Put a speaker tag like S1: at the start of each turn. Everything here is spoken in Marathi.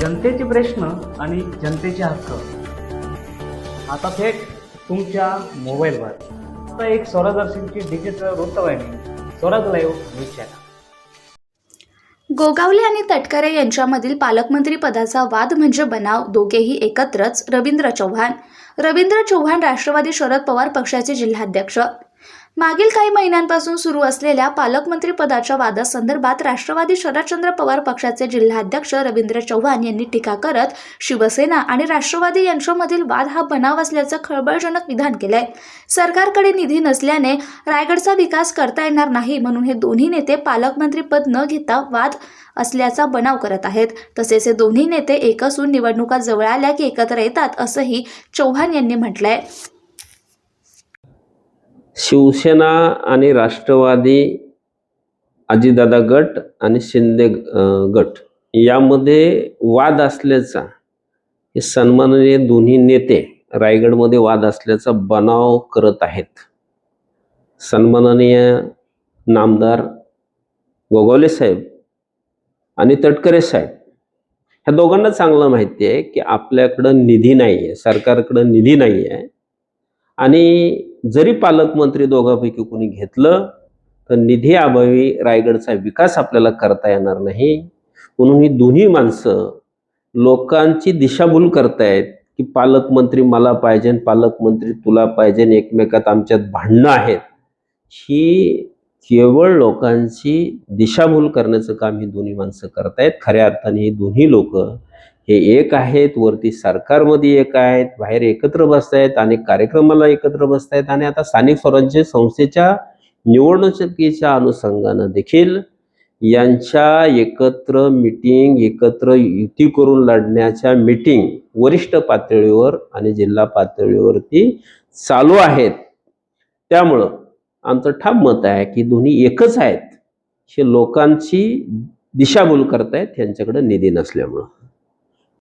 S1: जनतेचे प्रश्न आणि जनतेचे हक्क. आता थेट तुमच्या मोबाईलवर. आता एक स्वरदर्शनची डिजिटल वृत्तवाहिनी Swaraj live news channel
S2: Gogawale आणि तटकरे यांच्यामधील पालकमंत्री पदाचा वाद म्हणजे बनाव दोघेही एकत्रच रवींद्र चव्हाण. रवींद्र चव्हाण राष्ट्रवादी शरद पवार पक्षाचे जिल्हाध्यक्ष मागील काही महिन्यांपासून सुरू असलेल्या पालकमंत्री पदाच्या वादासंदर्भात राष्ट्रवादी शरदचंद्र पवार पक्षाचे जिल्हाध्यक्ष रवींद्र चव्हाण यांनी टीका करत शिवसेना आणि राष्ट्रवादी यांच्यामधील वाद हा बनाव असल्याचं खळबळजनक विधान केलंय. सरकारकडे निधी नसल्याने रायगडचा विकास करता येणार नाही म्हणून हे दोन्ही नेते पालकमंत्री पद न घेता वाद असल्याचा बनाव करत आहेत. तसेच हे दोन्ही नेते एक असून निवडणुका जवळ आल्या की एकत्र येतात असंही चव्हाण यांनी म्हटलंय.
S3: शिवसेना आणि राष्ट्रवादी अजितदादा गट आणि शिंदे गट. यामध्ये वाद असल्याचा हे सन्माननीय दोन्ही नेते रायगडमध्ये वाद असल्याचा बनाव करत आहेत. सन्माननीय नामदार गोगावले साहेब आणि तटकरे साहेब. ह्या दोघांना चांगलं माहिती आहे की आपल्याकडं निधी नाही आहे सरकारकडं निधी नाही आहे आणि जरी पालकमंत्री दोघांपैकी कोणी घेतलं तर निधी अभावी रायगडचा विकास आपल्याला करता येणार नाही. म्हणून ही दोन्ही माणसं लोकांची दिशाभूल करतायत की पालकमंत्री मला पाहिजे पालकमंत्री तुला पाहिजे एकमेकात आमच्यात भांडणं आहेत. ही केवळ लोकांची दिशाभूल करण्याचं काम ही दोन्ही माणसं करतायत. खऱ्या अर्थाने ही दोन्ही लोक हे एक आहेत वरती सरकारमध्ये एक आहेत बाहेर एकत्र बसतायत आणि कार्यक्रमाला एकत्र बसतायत आणि आता स्थानिक स्वराज्य संस्थेच्या निवडणुकीच्या अनुषंगानं देखील यांच्या एकत्र मिटिंग एकत्र युती करून लढण्याच्या मिटिंग वरिष्ठ पातळीवर आणि जिल्हा पातळीवरती चालू आहेत. त्यामुळं आमचं ठाम मत आहे की दोन्ही एकच आहेत हे लोकांची दिशाभूल करतायत त्यांच्याकडे निधी नसल्यामुळं.